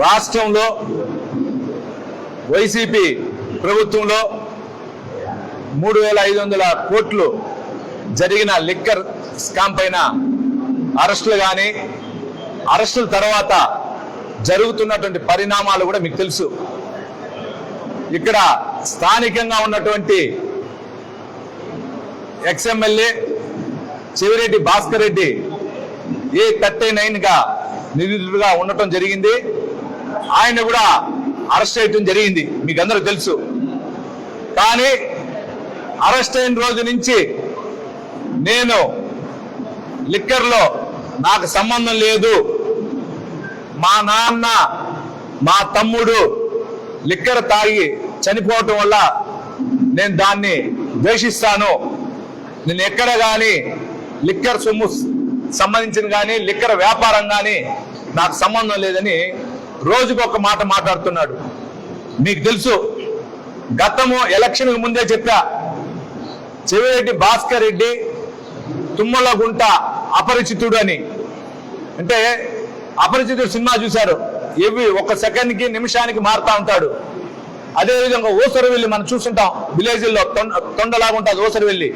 రాష్ట్రంలో వైసీపీ ప్రభుత్వంలో మూడు వేల ఐదు వందల కోట్లు జరిగిన లిక్కర్ స్కామ్ పైన అరెస్టులు కానీ అరెస్టుల తర్వాత జరుగుతున్నటువంటి పరిణామాలు కూడా మీకు తెలుసు. ఇక్కడ స్థానికంగా ఉన్నటువంటి ex MLA Chevireddy Bhaskar Reddy A thirty నైన్గా నిధులుగా నిందితుడిగా ఉండటం జరిగింది. ఆయన కూడా అరెస్ట్ చేయటం జరిగింది. మీకు అందరూ తెలుసు. కానీ అరెస్ట్ అయిన రోజు నుంచి నేను లిక్కర్లో నాకు సంబంధం లేదు. మా నాన్న మా తమ్ముడు లిక్కర్ తాగి చనిపోవటం వల్ల నేను దాన్ని ద్వేషిస్తాను. నేను ఎక్కడ కానీ లిక్కర్ సొమ్ము సంబంధించిన కానీ లిక్కర్ వ్యాపారం కానీ నాకు సంబంధం లేదని రోజుకు ఒక మాట మాట్లాడుతున్నాడు. మీకు తెలుసు గతము ఎలక్షన్ ముందే చెప్పా చెవిరెడ్డి భాస్కర్ రెడ్డి తుమ్మలగుంట అపరిచితుడు అని. అంటే అపరిచితుడు సినిమా చూశారు ఇవి ఒక సెకండ్కి నిమిషానికి మారుతా ఉంటాడు. అదేవిధంగా ఓసరవెల్లి మనం చూస్తుంటాం విలేజ్లో తొండ తొండలాగా ఉంటుంది ఓసరవెల్లి.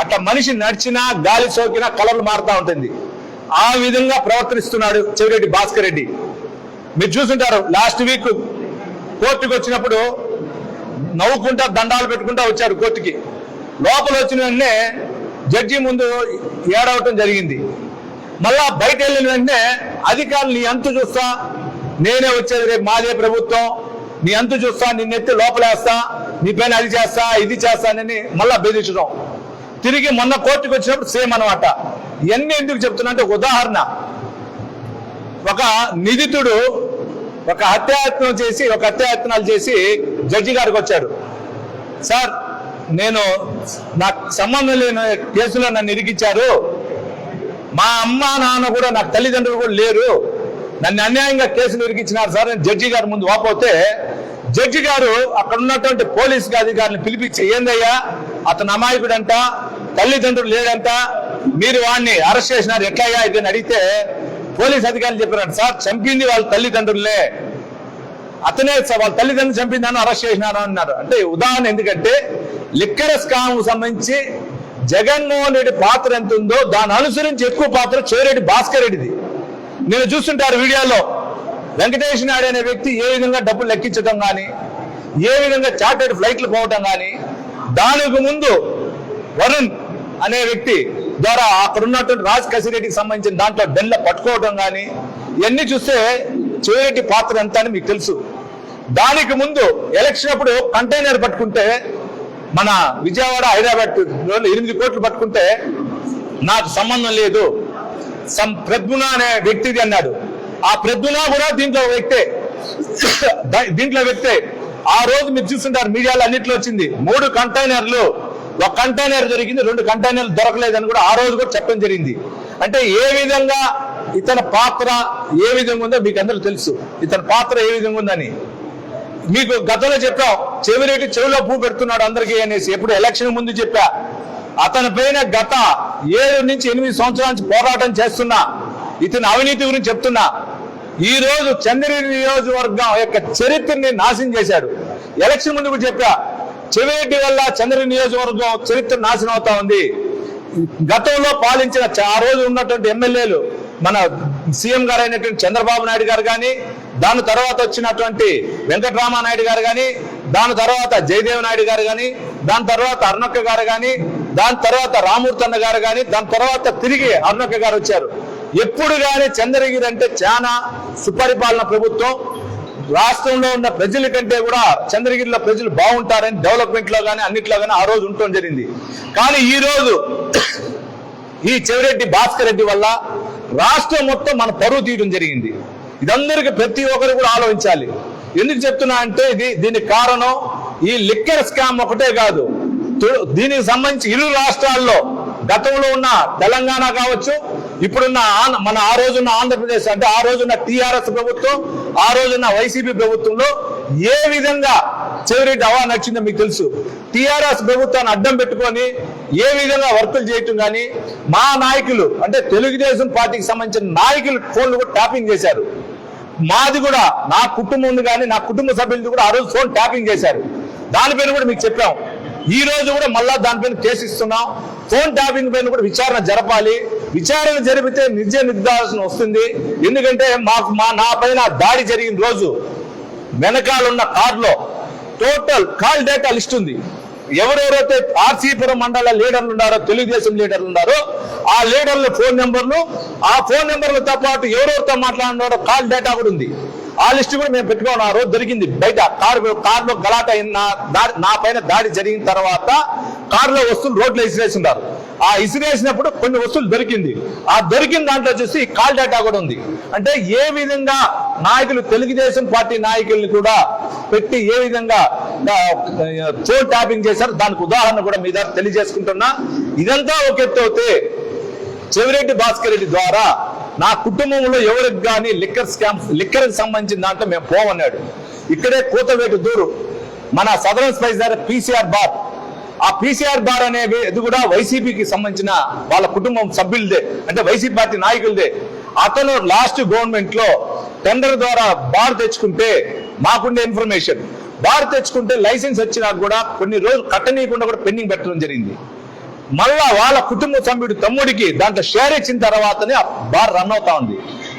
అట్లా మనిషి నడిచినా గాలి సోకినా కలర్లు మారుతూ ఉంటుంది. ఆ విధంగా ప్రవర్తిస్తున్నాడు చెవిరెడ్డి భాస్కర్ రెడ్డి. మీరు చూసుంటారు. లాస్ట్ వీక్ కోర్టుకు వచ్చినప్పుడు నవ్వుకుంటా దండాలు పెట్టుకుంటా వచ్చారు కోర్టుకి. లోపల వచ్చిన వెంటనే జడ్జి ముందు ఏడవటం జరిగింది. మళ్ళా బయట వెళ్ళిన వెంటనే అధికారులు నీ అంతు చూస్తా నేనే వచ్చేది రేపు మాదే ప్రభుత్వం. నీ అంతు చూస్తా నిన్నెత్తి లోపలేస్తా నీ పైన అది చేస్తా ఇది చేస్తానని మళ్ళా బెదిరించడం. తిరిగి మొన్న కోర్టుకు వచ్చినప్పుడు సేమ్ అనమాట ఇవన్నీ ఎందుకు చెప్తున్నా అంటే ఒక ఉదాహరణ. ఒక నిందితుడు ఒక హత్యాయత్నం చేసి ఒక హత్యాయత్నాలు చేసి జడ్జి గారికి వచ్చాడు. సార్ నేను నాకు సంబంధం లేని కేసులో నన్ను ఇరికిచ్చారు మా అమ్మ నాన్న కూడా నాకు తల్లిదండ్రులు కూడా లేరు. నన్ను అన్యాయంగా కేసులు ఇరికిచ్చినారు సార్ అని జడ్జి గారి ముందు వాపోతే జడ్జి గారు అక్కడ ఉన్నటువంటి పోలీస్ అధికారిని పిలిపించి ఏందయ్యా అతను అమాయకుడంట తల్లిదండ్రులు లేడంట మీరు వాడిని అరెస్ట్ చేసినారు ఎట్లయ్యా ఇది? అని అడిగితే పోలీస్ అధికారులు చెప్పారంట సార్ చంపింది వాళ్ళ తల్లిదండ్రులే. అతనే వాళ్ళ తల్లిదండ్రులు చంపిందని అరెస్ట్ చేసినారు అన్నారు. అంటే ఉదాహరణ ఎందుకంటే లిక్కర స్కామ్ సంబంధించి జగన్మోహన్ రెడ్డి పాత్ర ఎంత ఉందో దాని అనుసరించి ఎక్కువ పాత్ర చేరెడ్డి భాస్కర్ రెడ్డిది. నేను చూస్తుంటారు వీడియోలో. వెంకటేష్ నాయుడు అనే వ్యక్తి ఏ విధంగా డబ్బులు లెక్కించడం కానీ ఏ విధంగా చార్టెడ్ ఫ్లైట్లు పోవటం కానీ దానికి ముందు వరుణ్ అనే వ్యక్తి ద్వారా అక్కడ ఉన్నటువంటి రాజ్ కసిరెడ్డికి సంబంధించిన దాంట్లో డెన్ల పట్టుకోవడం కానీ ఇవన్నీ చూస్తే చెవిరెడ్డి పాత్ర ఎంత అని మీకు తెలుసు. దానికి ముందు ఎలక్షన్ అప్పుడు కంటైనర్ పట్టుకుంటే మన విజయవాడ హైదరాబాద్ ఎనిమిది కోట్లు పట్టుకుంటే నాకు సంబంధం లేదు. సం ప్రద్మున అనే వ్యక్తిది అన్నాడు. ఆ ప్రద్మున కూడా దీంట్లో వ్యక్తే. దీంట్లో వ్యక్తే. ఆ రోజు మీరు చూస్తుంటారు మీడియాలో అన్నిట్లో వచ్చింది. మూడు కంటైనర్లు. ఒక కంటైనర్ దొరికింది రెండు కంటైనర్లు దొరకలేదని కూడా ఆ రోజు కూడా చెప్పడం జరిగింది. అంటే ఏ విధంగా ఇతని పాత్ర ఏ విధంగా ఉందో మీకు అందరూ తెలుసు. ఇతని పాత్ర ఏ విధంగా ఉందని. మీకు గతంలో చెప్పాం చెవిరెడ్డి చెవిలో పూ పెడుతున్నాడు అందరికీ అనేసి ఎప్పుడు ఎలక్షన్ ముందు చెప్పా. అతని పైన గత ఏడు నుంచి ఎనిమిది సంవత్సరాల నుంచి పోరాటం చేస్తున్నా. ఇతని అవినీతి గురించి చెప్తున్నా. ఈ రోజు చంద్రగిరి నియోజకవర్గం యొక్క చరిత్రని నాశనం చేశాడు. ఎలక్షన్ ముందు కూడా చెప్పా చెవిరెడ్డి వల్ల చంద్రగిరి నియోజకవర్గం చరిత్ర నాశనం అవుతా ఉంది. గతంలో పాలించిన ఆ రోజు ఉన్నటువంటి ఎమ్మెల్యేలు మన సీఎం గారు అయినటువంటి చంద్రబాబు నాయుడు గారు కానీ దాని తర్వాత వచ్చినటువంటి వెంకటరామానాయుడు గారు కానీ దాని తర్వాత జయదేవ్ నాయుడు గారు కానీ దాని తర్వాత అరుణక్క గారు కానీ దాని తర్వాత రామూర్తన్న గారు కానీ దాని తర్వాత తిరిగి అరుణక్క గారు వచ్చారు. ఎప్పుడు కానీ చంద్రగిరి అంటే చాలా సుపరిపాలన ప్రభుత్వం రాష్ట్రంలో ఉన్న ప్రజల కంటే కూడా చంద్రగిరిలో ప్రజలు బాగుంటారని డెవలప్మెంట్లో కానీ అన్నిట్లో కానీ ఆ రోజు ఉండటం జరిగింది. కానీ ఈ రోజు ఈ చెవిరెడ్డి భాస్కర్ రెడ్డి వల్ల రాష్ట్రం మొత్తం మన పరువు తీయడం జరిగింది. ఇదందరికి ప్రతి ఒక్కరు కూడా ఆలోచించాలి. ఎందుకు చెప్తున్నా అంటే ఇది దీనికి కారణం ఈ లిక్కర్ స్కామ్ ఒకటే కాదు. దీనికి సంబంధించి ఇరు రాష్ట్రాల్లో గతంలో ఉన్న తెలంగాణ కావచ్చు ఇప్పుడున్న మన ఆ రోజున్న ఆంధ్రప్రదేశ్ అంటే ఆ రోజున్న టిఆర్ఎస్ ప్రభుత్వం ఆ రోజున్న వైసీపీ ప్రభుత్వంలో ఏ విధంగా చివరి డవా నచ్చిందో మీకు తెలుసు. టిఆర్ఎస్ ప్రభుత్వాన్ని అడ్డం పెట్టుకొని ఏ విధంగా వర్కులు చేయటం కానీ మా నాయకులు అంటే తెలుగుదేశం పార్టీకి సంబంధించిన నాయకులు ఫోన్లు కూడా ట్యాపింగ్ చేశారు. మాది కూడా నా కుటుంబం ఉంది కానీ నా కుటుంబ సభ్యులది కూడా ఆ రోజు ఫోన్ ట్యాపింగ్ చేశారు. దానిపైన కూడా మీకు చెప్పాం. ఈ రోజు కూడా మళ్ళా దానిపైన కేసు ఇస్తున్నాం. ఫోన్ ట్యాపింగ్ పైన కూడా విచారణ జరపాలి. విచారణ జరిపితే నిజ నిర్ధారణ వస్తుంది. ఎందుకంటే మాకు మా నా పైన దాడి జరిగిన రోజు వెనకాలన్న కార్లో టోటల్ కాల్ డేటా లిస్ట్ ఉంది. ఎవరెవరైతే ఆర్సీపురం మండల లీడర్లు ఉన్నారో తెలుగుదేశం లీడర్లు ఉన్నారో ఆ లీడర్ల ఫోన్ నెంబర్లు ఆ ఫోన్ నెంబర్లతో పాటు ఎవరెవరితో మాట్లాడినారో కాల్ డేటా కూడా ఉంది. ఆ లిస్ట్ కూడా మేము పెట్టుకోవాలి ఆ రోజు దొరికింది బయట కారు కారులో గలాట అయిన నా- నా పైన దాడి జరిగిన తర్వాత కారులో వస్తువులు రోడ్లో ఇసిరేసినారు. ఆ ఇసిరేసినప్పుడు కొన్ని వస్తువులు దొరికింది. ఆ దొరికిన దాంట్లో చూసి కాల్ డేటా కూడా ఉంది. అంటే ఏ విధంగా నాయకులు తెలుగుదేశం పార్టీ నాయకుల్ని కూడా పెట్టి ఏ విధంగా ఫోన్ ట్యాపింగ్ చేశారు దానికి ఉదాహరణ కూడా మీ దగ్గర తెలియజేసుకుంటున్నా. ఇదంతా ఒక ఎత్తు అవుతే చెవిరెడ్డి భాస్కర్ రెడ్డి ద్వారా నా కుటుంబంలో ఎవరికి కానీ లిక్కర్ స్కామ్ లిక్కర్ సంబంధించిన దాంట్లో మేము పోమన్నాడు ఇక్కడే కూతవేటు దూరు. మన సదరన్ స్పైస్ దగ్గర పీసీఆర్ బార్. ఆ పీసీఆర్ బార్ అనేవి ఇది కూడా వైసీపీకి సంబంధించిన వాళ్ళ కుటుంబం సభ్యులదే. అంటే వైసీపీ పార్టీ నాయకులదే. అతను లాస్ట్ గవర్నమెంట్లో టెండర్ ద్వారా బార్ తెచ్చుకుంటే మాకుండే ఇన్ఫర్మేషన్. బార్ తెచ్చుకుంటే లైసెన్స్ వచ్చినా కూడా కొన్ని రోజులు కట్టనీయకుండా కూడా పెండింగ్ పెట్టడం జరిగింది. మళ్ళా వాళ్ళ కుటుంబ సభ్యుడు తమ్ముడికి దాంట్లో షేర్ ఇచ్చిన తర్వాతనే ఆ బార్ రన్ అవుతా ఉంది.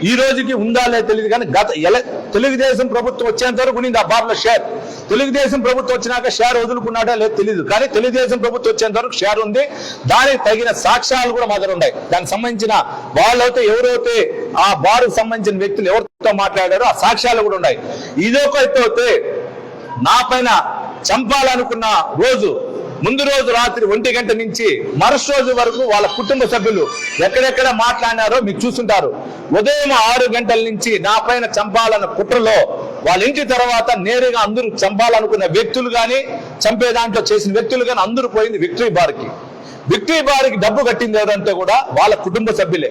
ఈ రోజుకి ఉందా లేదు తెలియదు కానీ గత ఎల తెలుగుదేశం ప్రభుత్వం వచ్చేంత వరకు ఉండింది ఆ బార్లో షేర్ తెలుగుదేశం ప్రభుత్వం వచ్చినాక షేర్ వదులుకున్నాడో లేదు తెలియదు కానీ తెలుగుదేశం ప్రభుత్వం వచ్చేంత వరకు షేర్ ఉంది. దానికి తగిన సాక్ష్యాలు కూడా మా దగ్గర ఉన్నాయి. దానికి సంబంధించిన వాళ్ళైతే ఎవరైతే ఆ బారుకు సంబంధించిన వ్యక్తులు ఎవరితో మాట్లాడారో ఆ సాక్ష్యాలు కూడా ఉన్నాయి. ఇదొక అయితే నా పైన చంపాలనుకున్న రోజు ముందు రోజు రాత్రి ఒంటి గంట నుంచి మరుసటి రోజు వరకు వాళ్ళ కుటుంబ సభ్యులు ఎక్కడెక్కడ మాట్లాడినారో మీరు చూసుంటారు ఉదయం ఆరు గంటల నుంచి నా పైన చంపాలన్న కుట్రలో వాళ్ళ ఇంటి తర్వాత నేరుగా అందరూ చంపాలనుకున్న వ్యక్తులు కానీ చంపే దాంట్లో చేసిన వ్యక్తులు కానీ అందరూ పోయింది విక్టరీ బార్కి. విక్టరీ బార్కి డబ్బు కట్టింది ఎవరంటే కూడా వాళ్ళ కుటుంబ సభ్యులే.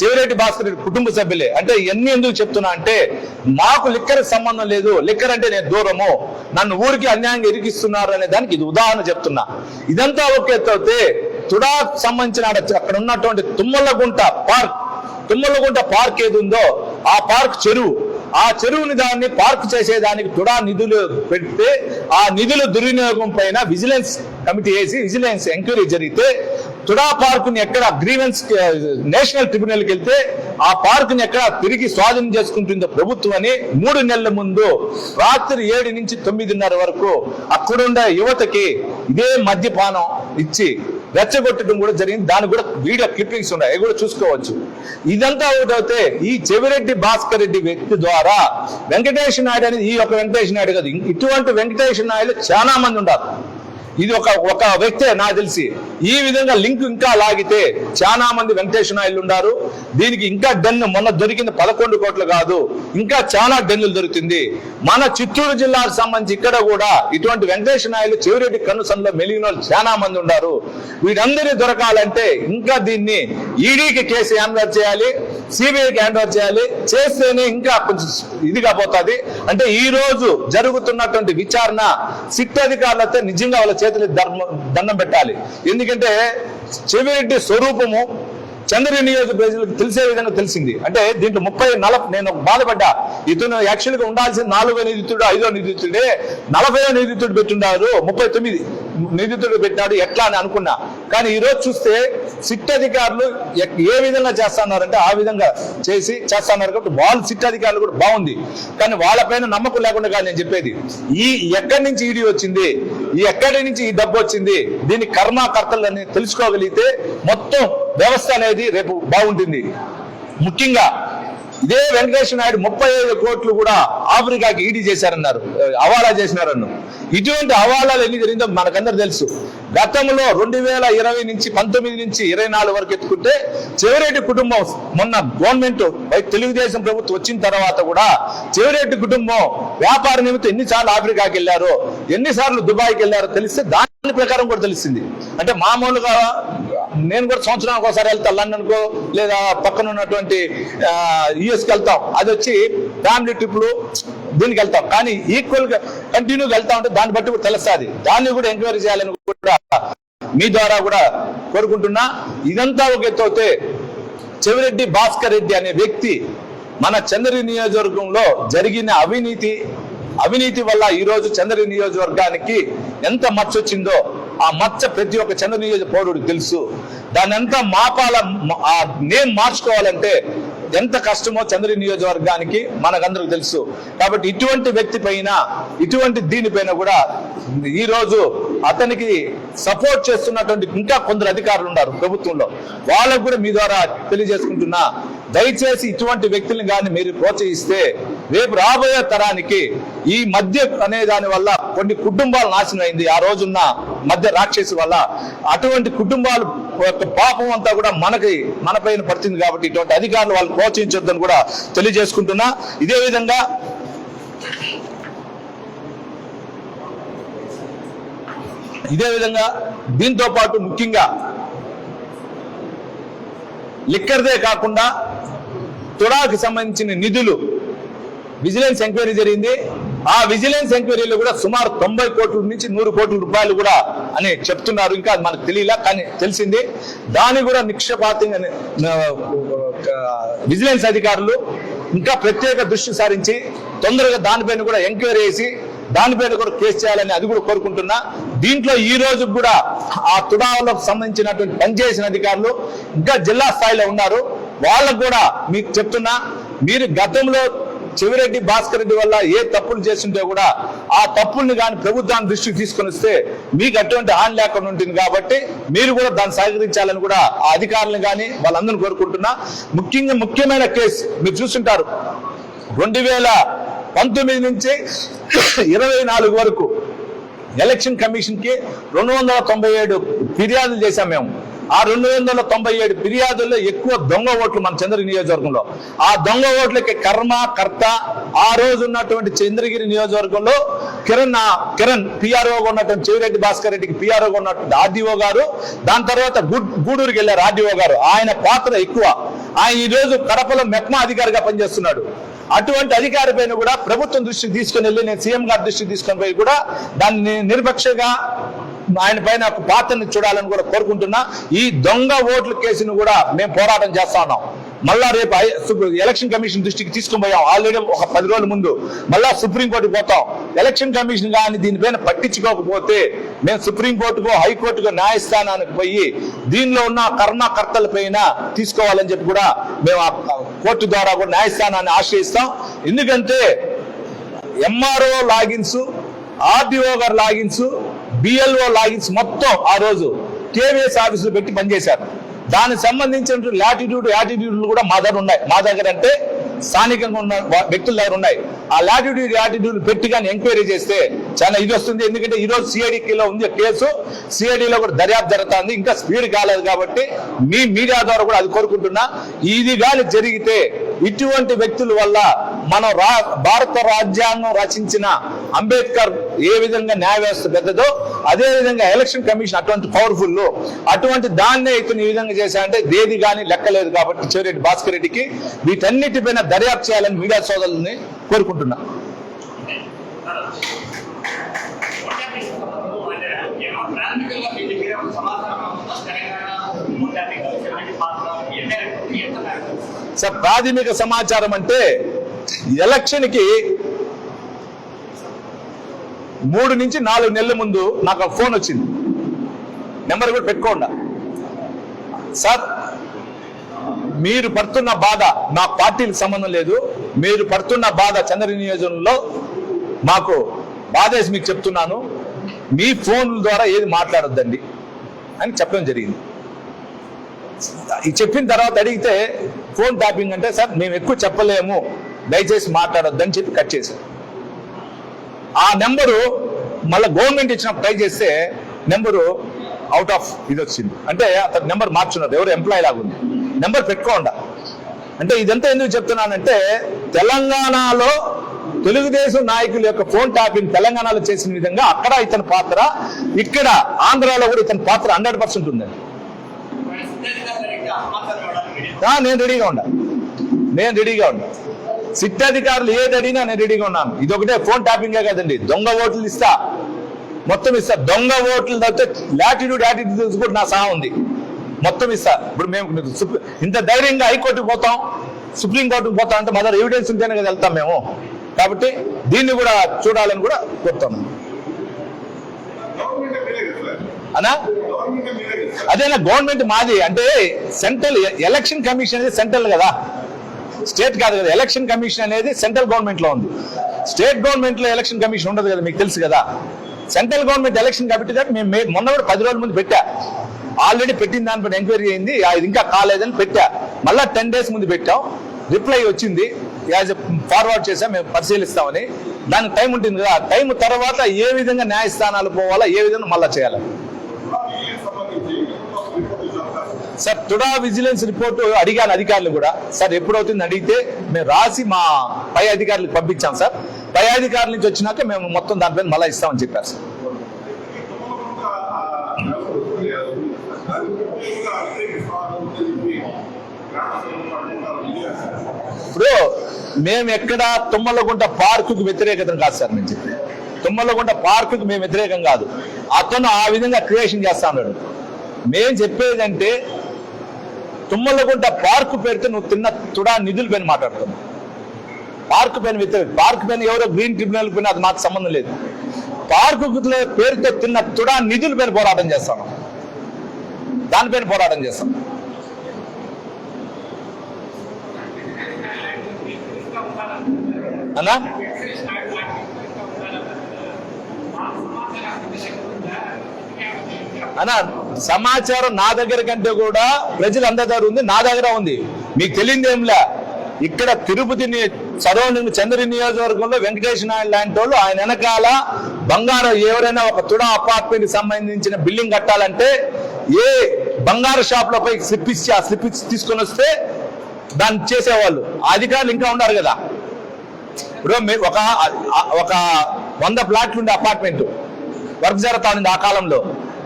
చెవిరెడ్డి భాస్కర్ రెడ్డి కుటుంబ సభ్యులే. అంటే ఇవన్నీ ఎందుకు చెప్తున్నా అంటే మాకు లిక్కర్ సంబంధం లేదు. లిక్కర్ అంటే నేను దూరము. నన్ను ఊరికి అన్యాయంగా ఇరికిస్తున్నారు అనే దానికి ఇది ఉదాహరణ చెప్తున్నా. ఇదంతా ఒక ఎత్తు తుడా సంబంధించిన అక్కడ ఉన్నటువంటి తుమ్మలగుంట పార్క్ తుమ్మలగుంట పార్క్ ఏది ఉందో ఆ పార్క్ చెరువు. ఆ చెరువుని దాన్ని పార్క్ చేసేదానికి తుడా నిధులు పెడితే ఆ నిధుల దుర్వినియోగం పైన విజిలెన్స్ కమిటీ వేసి విజిలెన్స్ ఎంక్వైరీ జరిగితే తుడా పార్కుని ఎక్కడ గ్రీవెన్స్ నేషనల్ ట్రిబ్యునల్కి వెళ్తే ఆ పార్కుని ఎక్కడ తిరిగి స్వాధీనం చేసుకుంటుందో ప్రభుత్వం అని మూడు నెలల ముందు రాత్రి ఏడు నుంచి తొమ్మిదిన్నర వరకు అక్కడుండే యువతకి ఇదే మద్యపానం ఇచ్చి రెచ్చగొట్టడం కూడా జరిగింది. దానికి కూడా వీడియో క్లిప్పింగ్స్ ఉన్నాయి. అవి కూడా చూసుకోవచ్చు. ఇదంతా ఒకటైతే ఈ చెవిరెడ్డి భాస్కర్ రెడ్డి వ్యక్తి ద్వారా వెంకటేశ్వర నాయుడు అనేది ఈ యొక్క వెంకటేశ్వర నాయుడు కాదు. ఇటువంటి వెంకటేశ్వర నాయుడు చాలా మంది ఉన్నారు. ఇది ఒక ఒక వ్యక్తే నాకు తెలిసి ఈ విధంగా లింక్ ఇంకా లాగితే చాలా మంది వెంకటేశ్వర నాయుడు ఉన్నారు దీనికి ఇంకా డెన్ మొన్న దొరికింది పదకొండు కోట్లు కాదు. ఇంకా చాలా డెన్నులు దొరుకుతుంది. మన చిత్తూరు జిల్లాకు సంబంధించి ఇక్కడ కూడా ఇటువంటి వెంకటేశ్వర నాయుడు చెవిరెడ్డి కనుసంలో మెలిగిన వాళ్ళు చాలా మంది ఉన్నారు వీరందరూ దొరకాలంటే ఇంకా దీన్ని ఈడీకి కేసు హ్యాండ్ చేయాలి సిబిఐకి హ్యాండ్ చేయాలి. చేస్తేనే ఇంకా కొంచెం ఇదిగా పోతుంది. అంటే ఈ రోజు జరుగుతున్నటువంటి విచారణ సిట్ అధికారులతో నిజంగా వాళ్ళ చేతులు ధర్మ దండం పెట్టాలి. ఎందుకంటే చెవిరెడ్డి స్వరూపము చంద్ర నియోజక ప్రజలకు తెలిసే విధంగా తెలిసింది. అంటే దీంట్లో ముప్పై నలభై నేను బాధపడ్డా. ఇతను యాక్చువల్గా ఉండాల్సిన నాలుగో నిధితుడు ఐదో నిధితుడే నలభై నిధితుడు పెట్టున్నారు ముప్పై తొమ్మిది నిధితుడు పెట్టినాడు. ఎట్లా అని అనుకున్నా. కానీ ఈరోజు చూస్తే సిట్ అధికారులు ఎక్- ఏ విధంగా చేస్తున్నారంటే ఆ విధంగా చేసి చేస్తున్నారు కాబట్టి వాళ్ళు సిట్ అధికారులు కూడా బాగుంది. కానీ వాళ్ళపైన నమ్మకం లేకుండా కాదు నేను చెప్పేది. ఈ ఎక్కడి నుంచి ఈడీ వచ్చింది? ఈ ఎక్కడి నుంచి ఈ డబ్బు వచ్చింది? దీని కర్మకర్తలని తెలుసుకోగలిగితే మొత్తం వ్యవస్థ అనేది రేపు బాగుంటుంది. ముఖ్యంగా ఇదే వెంకటేశ్వర నాయుడు ముప్పై ఐదు కోట్లు కూడా ఆఫ్రికాకి ఈడీ చేశారన్నారు. హవాలా చేసినారన్ను. ఇటువంటి హవాలాలు ఎన్ని జరిగిందో మనకందరూ తెలుసు. గతంలో రెండు వేల ఇరవై నుంచి పంతొమ్మిది నుంచి ఇరవై నాలుగు వరకు ఎత్తుకుంటే చెవిరెడ్డి కుటుంబం మొన్న గవర్నమెంట్ తెలుగుదేశం ప్రభుత్వం వచ్చిన తర్వాత కూడా చెవిరెడ్డి కుటుంబం వ్యాపార నిమిత్తం ఎన్నిసార్లు ఆఫ్రికాకి వెళ్ళారో ఎన్నిసార్లు దుబాయ్కి వెళ్ళారో తెలిస్తే దాని ప్రకారం కూడా తెలిసింది అంటే మామూలుగా నేను కూడా సంవత్సరానికి ఒకసారి వెళ్తా లండన్ కో లేదా పక్కన ఉన్నటువంటి యుఎస్కి వెళ్తాం. అది వచ్చి ఫ్యామిలీ ట్రిప్లు దీనికి వెళ్తాం. కానీ ఈక్వల్గా కంటిన్యూగా వెళ్తా ఉంటే దాన్ని బట్టి కూడా తెలుస్తుంది. దాన్ని కూడా ఎంక్వైరీ చేయాలని కూడా మీ ద్వారా కూడా కోరుకుంటున్నా. ఇదంతా ఒక ఎత్తు చెవిరెడ్డి భాస్కర్ రెడ్డి అనే వ్యక్తి మన చంద్రగిరి నియోజకవర్గంలో జరిగిన అవినీతి అవినీతి వల్ల ఈ రోజు చంద్రగిరి నియోజకవర్గానికి ఎంత మచ్చొచ్చిందో ఆ మచ్చ ప్రతి ఒక్క చంద్ర నియోజక పౌరుడికి తెలుసు. దాని అంతా మాపాల ఆ నేమ్ మార్చుకోవాలంటే ఎంత కష్టమో చంద్ర నియోజకవర్గానికి మనకందరికి తెలుసు. కాబట్టి ఇటువంటి వ్యక్తి పైన ఇటువంటి దీనిపైన కూడా ఈ రోజు అతనికి సపోర్ట్ చేస్తున్నటువంటి ఇంకా కొందరు అధికారులు ఉన్నారు ప్రభుత్వంలో. వాళ్ళకు కూడా మీ ద్వారా తెలియజేసుకుంటున్నా దయచేసి ఇటువంటి వ్యక్తులను కానీ మీరు ప్రోత్సహిస్తే రేపు రాబోయే తరానికి ఈ మధ్య అనే దాని వల్ల కొన్ని కుటుంబాలు నాశనం అయింది. ఆ రోజున్న మధ్య రాక్షసి వల్ల అటువంటి కుటుంబాలు పాపం అంతా కూడా మనకి మన పైన పడుతుంది కాబట్టి ఇటువంటి అధికారులు వాళ్ళు ప్రోత్సహించొద్దని కూడా తెలియజేసుకుంటున్నా. ఇదే విధంగా ఇదే విధంగా దీంతో పాటు ముఖ్యంగా లిక్కర్దే కాకుండా తుడాకి సంబంధించిన నిధులు విజిలెన్స్ ఎంక్వైరీ జరిగింది. ఆ విజిలెన్స్ ఎంక్వైరీలో కూడా సుమారు తొంభై కోట్ల నుంచి నూరు కోట్ల రూపాయలు కూడా అని చెప్తున్నారు. ఇంకా మనకు తెలియలా కానీ తెలిసింది. దాన్ని కూడా నిక్షపాతంగా విజిలెన్స్ అధికారులు ఇంకా ప్రత్యేక దృష్టి సారించి తొందరగా దానిపైన కూడా ఎంక్వైరీ చేసి దానిపైన కూడా కేసు చేయాలని అది కూడా కోరుకుంటున్నా. దీంట్లో ఈ రోజు కూడా ఆ తుడాలకు సంబంధించినటువంటి పనిచేసిన అధికారులు ఇంకా జిల్లా స్థాయిలో ఉన్నారు. వాళ్ళకు కూడా మీకు చెప్తున్నా మీరు గతంలో చెవిరెడ్డి భాస్కర్ రెడ్డి వల్ల ఏ తప్పులు చేస్తుంటే కూడా ఆ తప్పుల్ని కానీ ప్రభుత్వాన్ని దృష్టికి తీసుకొని వస్తే మీకు అటువంటి హాని లేకుండా ఉంటుంది కాబట్టి మీరు కూడా దాన్ని సహకరించాలని కూడా ఆ అధికారులను కానీ వాళ్ళందరినీ కోరుకుంటున్నా. ముఖ్యంగా ముఖ్యమైన కేసు మీరు చూస్తుంటారు. రెండు వేల పంతొమ్మిది నుంచి ఇరవై నాలుగు వరకు ఎలక్షన్ కమిషన్కి రెండు వందల తొంభై ఏడు ఫిర్యాదులు చేశాం మేము. ఆ రెండు వందల తొంభై ఏడు ఫిర్యాదుల్లో ఎక్కువ దొంగ ఓట్లు మన చంద్రగిరి నియోజకవర్గంలో. ఆ దొంగ ఓట్లకి కర్మ కర్త ఆ రోజు ఉన్నటువంటి చంద్రగిరి నియోజకవర్గంలో కిరణ్ కిరణ్ పిఆర్ఓ ఉన్నటువంటి చెవిరెడ్డి భాస్కర్ రెడ్డికి పిఆర్ఓ ఉన్నటువంటి ఆర్డీఓ గారు దాని తర్వాత గూడూరుకి వెళ్ళారు ఆర్డీఓ గారు. ఆయన పాత్ర ఎక్కువ. ఆయన ఈ రోజు కడపలో మెప్మా అధికారిగా పనిచేస్తున్నాడు. అటువంటి అధికారి పైన కూడా ప్రభుత్వం దృష్టికి తీసుకుని వెళ్ళి నేను సీఎం గారి దృష్టికి తీసుకొని పోయి కూడా దాన్ని నిర్పక్షగా ఆయన పైన పాత్రను చూడాలని కూడా కోరుకుంటున్నా. ఈ దొంగ ఓట్ల కేసును కూడా మేము పోరాటం చేస్తా ఉన్నాం. మళ్ళా రేపు ఎలక్షన్ కమిషన్ దృష్టికి తీసుకుని పోయాం. ఆల్రెడీ ఒక పది రోజుల ముందు. మళ్ళా సుప్రీంకోర్టుకు పోతాం. ఎలక్షన్ కమిషన్ కానీ దీనిపైన పట్టించుకోకపోతే మేము సుప్రీంకోర్టుకో హైకోర్టుకో న్యాయస్థానానికి పోయి దీనిలో ఉన్న కర్మకర్తల పైన తీసుకోవాలని చెప్పి కూడా మేము ఆ కోర్టు ద్వారా కూడా న్యాయస్థానాన్ని ఆశ్రయిస్తాం. ఎందుకంటే ఎంఆర్ఓ లాగిన్స్ ఆర్డీఓ గారు లాగిన్స్ బిఎల్ఓ లాగిన్స్ మొత్తం ఆ రోజు కేవీఎస్ ఆఫీసులు పెట్టి పనిచేశారు. దానికి సంబంధించిన లాటిట్యూడ్ యాటిట్యూడ్లు కూడా మా దగ్గర ఉన్నాయి. మా దగ్గర అంటే స్థానికంగా ఉన్న వ్యక్తుల దగ్గర ఉన్నాయి. ఆ లాటిట్యూడ్ యాటిట్యూడ్ పెట్టి కానీ ఎంక్వైరీ చేస్తే చాలా ఇది వస్తుంది. ఎందుకంటే ఈరోజు రోజు ఉంది కేసు. సిఐడిలో కూడా దర్యాప్తు జరుగుతుంది. ఇంకా స్పీడ్ కాలేదు కాబట్టి మీ మీడియా ద్వారా కూడా అది కోరుకుంటున్నా. ఇది కానీ జరిగితే ఇటువంటి వ్యక్తుల వల్ల మన రా భారత రాజ్యాంగం రచించిన అంబేద్కర్ ఏ విధంగా న్యాయ వ్యవస్థ పెద్దదో అదే విధంగా ఎలక్షన్ కమిషన్ అటువంటి పవర్ఫుల్ అటువంటి దాన్నే ఇతను ఈ విధంగా చేశారంటే దేది కానీ లెక్కలేదు కాబట్టి చెవిరెడ్డి భాస్కర్ రెడ్డికి వీటన్నిటిపైన దర్యాప్తు చేయాలని మీడియా సోదరుల్ని కోరుకుంటున్నా. ప్రాథమికంగా మీ దగ్గర ఒక సమాచారం ఉందా? తెలంగాణ మూడాన్ని కలిసి ఎలాంటి పాత్ర ఏ మేరకు ఎంత మేరకు సార్ ప్రాథమిక సమాచారం అంటే ఎలక్షన్కి మూడు నుంచి నాలుగు నెలల ముందు నాకు ఫోన్ వచ్చింది. నెంబర్ కూడా పెట్టుకోండా సార్ మీరు పడుతున్న బాధ మా పార్టీకి సంబంధం లేదు. మీరు పడుతున్న బాధ చంద్ర నియోజకంలో మాకు బాధేసి మీకు చెప్తున్నాను. మీ ఫోన్ ద్వారా ఏది మాట్లాడొద్దండి అని చెప్పడం జరిగింది. చెప్పిన తర్వాత అడిగితే ఫోన్ ట్యాపింగ్ అంటే సార్ మేము ఎక్కువ చెప్పలేము. దయచేసి మాట్లాడొద్దని చెప్పి కట్ చేశారు. ఆ నెంబరు మళ్ళీ గవర్నమెంట్ ఇచ్చినప్పుడు ట్రై చేస్తే నెంబరు అవుట్ ఆఫ్ ఇది వచ్చింది. అంటే అతను నెంబర్ మార్చున్నారు. ఎవరు ఎంప్లాయీ లాగా ఉంది. నెంబర్ పెట్టుకోండా అంటే ఇదంతా ఎందుకు చెప్తున్నానంటే తెలంగాణలో తెలుగుదేశం నాయకుల యొక్క ఫోన్ ట్యాపింగ్ తెలంగాణలో చేసిన విధంగా అక్కడ ఇతని పాత్ర ఇక్కడ ఆంధ్రాలో కూడా ఇతని పాత్ర హండ్రెడ్ పర్సెంట్ ఉందండి సిద్ధార్థ సమాచారం ఇవ్వడానికి మీరు ఆ, నేను రెడీగా ఉన్నా. నేను రెడీగా ఉన్నా. సిట్ అధికారులు ఏది అడిగినా నేను రెడీగా ఉన్నాను. ఇది ఒకటే ఫోన్ ట్యాపింగే కదండి? దొంగ ఓట్లు ఇస్తా. మొత్తం ఇస్తా. దొంగ ఓట్లు తప్పితే లాటిట్యూడ్ యాటిట్యూడ్ కూడా నా సహా ఉంది. మొత్తం ఇస్తా. ఇప్పుడు మేము ఇంత ధైర్యంగా హైకోర్టుకు పోతాం. సుప్రీంకోర్టుకు పోతాం అంటే మదర్ ఎవిడెన్స్ ఉంటేనే కదా వెళ్తాం మేము. కాబట్టి దీన్ని కూడా చూడాలని కూడా కోరుతున్నాం గవర్నమెంట్ మీరే కదా సార్ అనా అదేనా గవర్నమెంట్ మాది? అంటే సెంట్రల్ ఎలక్షన్ కమిషన్ అనేది సెంట్రల్ కదా. స్టేట్ కాదు కదా ఎలక్షన్ కమిషన్ అనేది సెంట్రల్ గవర్నమెంట్లో ఉంది. స్టేట్ గవర్నమెంట్లో ఎలక్షన్ కమిషన్ ఉండదు కదా మీకు తెలుసు కదా. సెంట్రల్ గవర్నమెంట్ ఎలక్షన్ కాబట్టి దాకా మేము మొన్న కూడా పది రోజుల ముందు పెట్టా. ఆల్రెడీ పెట్టిన దానిపైన ఎంక్వైరీ అయింది. అది ఇంకా కాలేదని పెట్టా. మళ్ళా టెన్ డేస్ ముందు పెట్టాం. రిప్లై వచ్చింది. యాజ్ ఫార్వర్డ్ చేసాం మేము పరిశీలిస్తామని. దానికి టైం ఉంటుంది కదా. టైం తర్వాత ఏ విధంగా న్యాయస్థానాలు పోవాలా ఏ విధంగా మళ్ళా చేయాలి ఏం సంబంధించి రిపోర్ట్ ఇచ్చారు సార్ తుడా విజిలెన్స్ రిపోర్ట్ అడిగాను అధికారులు కూడా. సార్ ఎప్పుడవుతుంది అడిగితే మేము రాసి మా పై అధికారులకు పంపించాం సార్. పై అధికారుల నుంచి వచ్చినాక మేము మొత్తం దానిపైన మళ్ళీ ఇస్తామని చెప్పారు సార్. ఇప్పుడు మేము ఎక్కడ తుమ్మలగుంట పార్కుకు వ్యతిరేకత కాదు సార్ నేను చెప్పి తుమ్మలగుంట పార్కుకు మేము వ్యతిరేకం కాదు. అతను ఆ విధంగా క్రియేషన్ చేస్తా ఉన్నాడు. మేము చెప్పేదంటే తుమ్మలగుంట పార్కు పేరుతో నువ్వు తిన్న తుడా నిధుల పైన మాట్లాడుతున్నావు పార్క్ పైన వ్యతిరేకం పార్క్ పైన ఎవరో గ్రీన్ ట్రిబ్యునల్ పైన అది మాకు సంబంధం లేదు. పార్కు పేరుతో తిన్న తుడా నిధుల పైన పోరాటం చేస్తాను. దానిపైన పోరాటం చేస్తాం. అన్నా? అన్నా సమాచారం నా దగ్గర కంటే కూడా ప్రజలందరి దగ్గర ఉంది నా దగ్గర ఉంది. మీకు తెలియదు ఏంలా ఇక్కడ తిరుపతి సరౌండింగ్ చంద్ర నియోజకవర్గంలో వెంకటేశ్వర నాయుడు లాంటి వాళ్ళు ఆయన వెనకాల బంగారం ఎవరైనా ఒక తుడా అపార్ట్మెంట్ సంబంధించిన బిల్డింగ్ కట్టాలంటే ఏ బంగారు షాప్లో స్లిప్ ఇచ్చి ఆ స్లిప్ ఇచ్చి తీసుకొని వస్తే దాన్ని చేసేవాళ్ళు. అధికారులు ఇంకా ఉన్నారు కదా. ఇప్పుడు ఒక ఒక వంద ప్లాట్లు ఉండే అపార్ట్మెంట్ వర్క్ జరుగుతా ఉంది ఆ కాలంలో.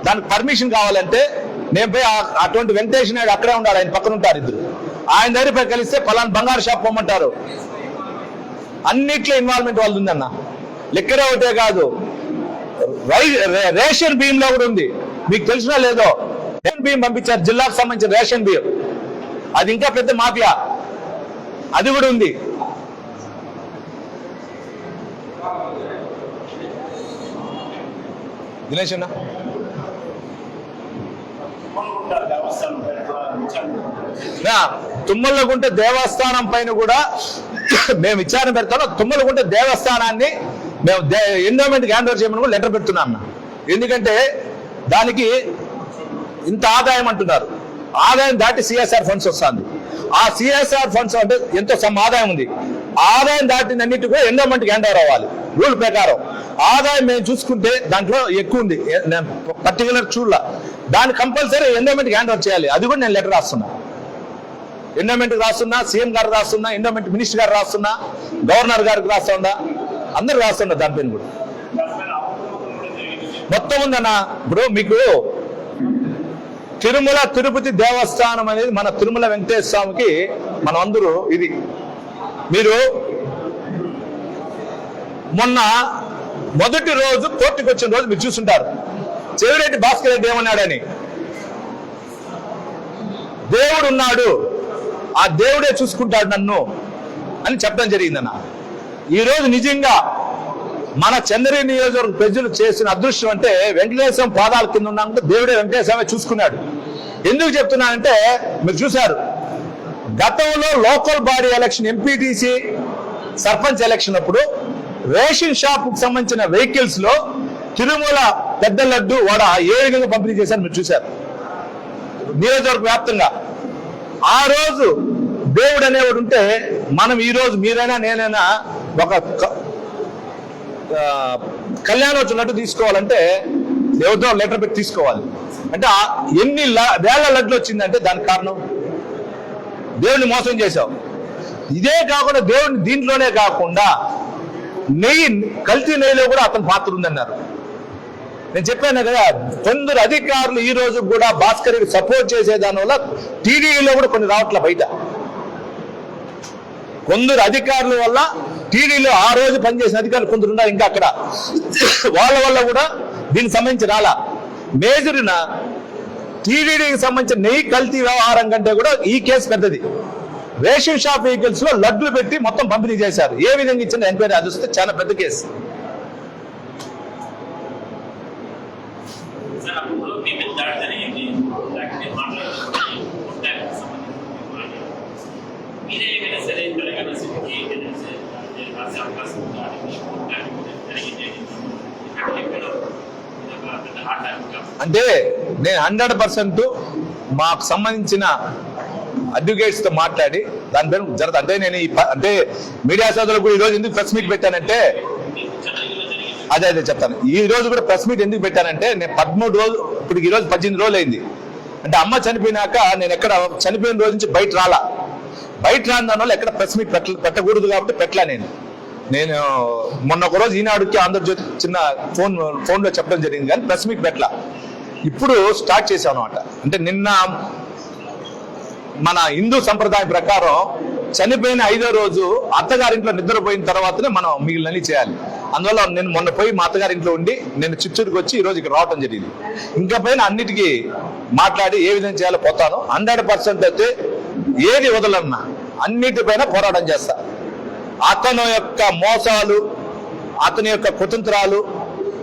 దానికి పర్మిషన్ కావాలంటే నేను పోయి ఆ- అటువంటి వెంకటేష్ నాయుడు అక్కడే ఉన్నాడు ఆయన పక్కన ఉంటారు ఇద్దరు. ఆయన దగ్గర పోయి కలిస్తే పలానా బంగారు షాప్ పోమంటారు అన్నిట్లో ఇన్వాల్వ్మెంట్ వాళ్ళు ఉందన్న. లెక్కరే ఒకటే కాదు. రై- రేషన్ బియ్యం లో కూడా ఉంది. మీకు తెలిసినా లేదో. రేషన్ బియ్యం పంపించారు జిల్లాకు సంబంధించిన రేషన్ బియ్యం అది ఇంకా పెద్ద మాఫియా. అది కూడా ఉంది. దినేష్ అన్న ఉంటారు దేవస్థానం పైన కూడా విచారణ నా, తుమ్మలగుంట దేవస్థానం పైన కూడా మేము విచారణ పెడతాను తుమ్మలగుంట దేవస్థానాన్ని మేము ఎండోమెంట్కి హ్యాండ్ ఓవర్ చేయమని కూడా లెటర్ పెడుతున్నాం. ఎందుకంటే దానికి ఇంత ఆదాయం అంటున్నారు. ఆదాయం దాటి సిఎస్ఆర్ ఫండ్స్ వస్తుంది. ఆ సిఎస్ఆర్ ఫండ్స్ అంటే ఎంతో సమ ఆదాయం ఉంది. ఆదాయం దాటినన్నిటి కూడా ఎండోమెంట్కి హ్యాండ్ ఓవర్ అవ్వాలి రూల్ ప్రకారం. ఆదాయం మేము చూసుకుంటే దాంట్లో ఎక్కువ ఉంది. పర్టికులర్ చూడాల. దాన్ని కంపల్సరీ ఎండోమెంట్కి హ్యాండ్ ఓవర్ చేయాలి. అది కూడా నేను లెటర్ రాస్తున్నా. ఎండోమెంట్ రాస్తున్నా సీఎం గారు రాస్తున్నా ఎండోమెంట్ మినిస్టర్ గారు రాస్తున్నా గవర్నర్ గారికి రాస్తుందా అందరు రాస్తున్నా దానిపైన కూడా. మొత్తం ఉందన్న బ్రో మీకు తిరుమల తిరుపతి దేవస్థానం అనేది మన తిరుమల వెంకటేశ్వర స్వామికి మనం అందరూ ఇది. మీరు మొన్న మొదటి రోజు కోర్టుకు వచ్చిన రోజు మీరు చూసుంటారు. చెవిరెడ్డి భాస్కర్ రెడ్డి ఏమన్నాడని? దేవుడు ఉన్నాడు ఆ దేవుడే చూసుకుంటాడు నన్ను అని చెప్పడం జరిగిందన్న. ఈరోజు నిజంగా మన చంద్రి నియోజకవర్గ ప్రజలు చేసిన అదృష్టం అంటే వెంకటేశ్వరం పాదాల కింద ఉన్నామంటే దేవుడే వెంకటేశ్వరమే చూసుకున్నాడు. ఎందుకు చెప్తున్నానంటే మీరు చూశారు గతంలో local body election MPTC sarpanch election అప్పుడు రేషన్ షాప్కు సంబంధించిన వెహికల్స్లో తిరుమల పెద్ద లడ్డు వడ ఏ విధంగా పంపిణీ చేశారు మీరు చూశారు. నియోజకవర్గ వ్యాప్తంగా. ఆ రోజు దేవుడు అనేవాడు ఉంటే మనం ఈ రోజు మీరైనా నేనైనా ఒక క- ఆ, లడ్డు తీసుకోవాలంటే ఎవరితో లెటర్ పెట్టి తీసుకోవాలి. అంటే ఎన్ని వేల లడ్లు వచ్చిందంటే దానికి కారణం దేవుడిని మోసం చేశావు. ఇదే కాకుండా దేవుడిని దీంట్లోనే కాకుండా నెయ్యి కల్తీ నెయ్యిలో కూడా అతని పాత్ర ఉందన్నారు. నేను చెప్పాను కదా కొందరు అధికారులు ఈ రోజు కూడా భాస్కర్ సపోర్ట్ చేసే దానివల్ల టీడీలో కూడా కొన్ని రావట్ల బయట. కొందరు అధికారుల వల్ల టీడీలో ఆ రోజు పనిచేసిన అధికారులు కొందరు ఉన్నారు ఇంకా అక్కడ. వాళ్ళ వల్ల కూడా దీనికి సంబంధించి రాలా. మేజర్న టీడీడీకి సంబంధించిన నెయ్యి కల్తీ వ్యవహారం కంటే కూడా ఈ కేసు పెద్దది. రేషన్ షాప్ వెహికల్స్లో లడ్లు పెట్టి మొత్తం పంపిణీ చేశారు. ఏ విధంగా ఇచ్చిన ఎంక్వైరీ అది వస్తే చాలా పెద్ద కేసు సార్ అప్పుడు మీ మీద దాడి జరిగింది దానికి మీరు మాట్లాడుతున్నారు ఉంటానికి సంబంధించి మీరే ఏమైనా సరే తెలంగాణ సిటీకి ఏదైనా సరే రాసే అవకాశం ఉందా అని మీకు ఉంటానికి జరిగింది ఇక్కడ ఎక్కడ ఇది ఒక పెద్ద హాట్ టాపిక్ అంటే నేను హండ్రెడ్ పర్సెంట్ మాకు సంబంధించిన అడ్వకేట్స్తో మాట్లాడి దాని పేరు జరగదు. అంటే నేను ఈ అంటే మీడియా సోదరులకు ఈ రోజు ఎందుకు ప్రెస్ మీట్ పెట్టానంటే అదే అదే చెప్తాను. ఈ రోజు కూడా ప్రెస్ మీట్ ఎందుకు పెట్టానంటే నేను పదమూడు రోజులు ఇప్పుడు ఈ రోజు పద్దెనిమిది రోజులు అయింది అంటే అమ్మ చనిపోయినాక నేను ఎక్కడ చనిపోయిన రోజు నుంచి బయట రాలా. బయట రాని వల్ల ఎక్కడ ప్రెస్ మీట్ పెట్ట పెట్టకూడదు కాబట్టి పెట్టలే నేను. నేను మొన్న ఒక రోజు ఈనాడుకి ఆంధ్రజ్యోతి చిన్న ఫోన్ ఫోన్లో చెప్పడం జరిగింది కానీ ప్రెస్ మీట్ పెట్టలా. ఇప్పుడు స్టార్ట్ చేశాను అనమాట అంటే నిన్న మన హిందూ సంప్రదాయం ప్రకారం చనిపోయిన ఐదో రోజు అత్తగారింట్లో నిద్రపోయిన తర్వాతనే మనం మిగిలినవి చేయాలి. అందువల్ల నేను మొన్న పోయి మా అత్తగారింట్లో ఉండి నేను చిత్తూరుకి వచ్చి ఈ ఇక్కడ రావటం జరిగింది. ఇంకా పైన అన్నిటికీ మాట్లాడి ఏ విధంగా చేయాలో పోతాను. హండ్రెడ్ పర్సెంట్ అయితే ఏది వదలన్నా అన్నిటిపైన పోరాటం చేస్తా. అతను యొక్క మోసాలు అతని యొక్క కుతంత్రాలు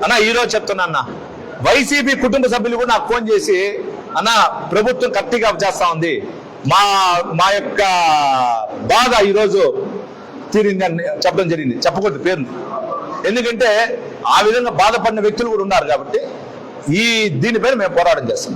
అన్న ఈరోజు చెప్తున్నా అన్న. వైసీపీ కుటుంబ సభ్యులు కూడా నాకు ఫోన్ చేసి అన్న ప్రభుత్వం కత్తిగా చేస్తా ఉంది. మా మా యొక్క బాధ ఈరోజు తీరింది అని చెప్పడం జరిగింది. చెప్పకూడదు పేరు ఎందుకంటే ఆ విధంగా బాధపడిన వ్యక్తులు కూడా ఉన్నారు కాబట్టి ఈ దీనిపైన మేము పోరాటం చేస్తాం.